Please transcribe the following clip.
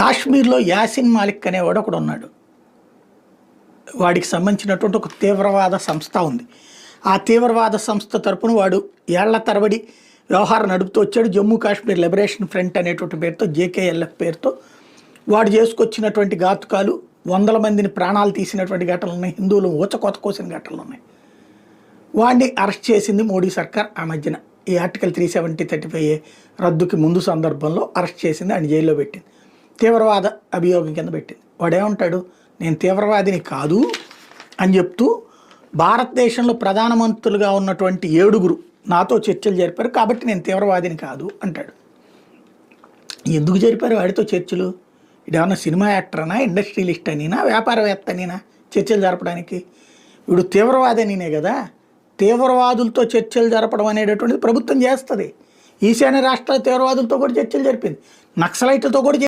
కాశ్మీర్లో యాసిన్ మాలిక్ అనేవాడు ఒకడు ఉన్నాడు వాడికి సంబంధించినటువంటి ఒక తీవ్రవాద సంస్థ ఉంది. ఆ తీవ్రవాద సంస్థ తరపున వాడు ఏళ్ళ తరబడి వ్యవహారం నడుపుతూ వచ్చాడు. జమ్మూ కాశ్మీర్ లిబరేషన్ ఫ్రంట్ అనేటువంటి పేరుతో జేకేఎల్ఎఫ్ పేరుతో. వాడు చేసుకొచ్చినటువంటి ఘాతుకాలు వందల మందిని ప్రాణాలు తీసినటువంటి ఘటనలు ఉన్నాయి. హిందువులు ఊచకోత కోసిన ఘటనలు ఉన్నాయి. వాడిని అరెస్ట్ చేసింది మోడీ సర్కార్. ఆ మధ్యన ఈ article three seventy thirty five రద్దుకి ముందు సందర్భంలో అరెస్ట్ చేసింది. ఆయన జైల్లో పెట్టింది. తీవ్రవాద అభియోగం కింద పెట్టింది. వాడేమంటాడు? నేను తీవ్రవాదిని కాదు అని చెప్తూ భారతదేశంలో ప్రధానమంత్రులుగా ఉన్నటువంటి ఏడుగురు నాతో చర్చలు జరిపారు. కాబట్టి నేను తీవ్రవాదిని కాదు అంటాడు. ఎందుకు జరిపారు వాడితో చర్చలు? ఇదేమన్నా సినిమా యాక్టర్నా? ఇండస్ట్రియలిస్ట్ అనినా వ్యాపారవేత్త అనినా చర్చలు జరపడానికి? వీడు తీవ్రవాది అనినే కదా? తీవ్రవాదులతో చర్చలు జరపడం అనేటటువంటిది ప్రభుత్వం చేస్తుంది. ఈశాన్య రాష్ట్రాల తీవ్రవాదులతో కూడా చర్చలు జరిపింది. నక్సలైట్లతో కూడా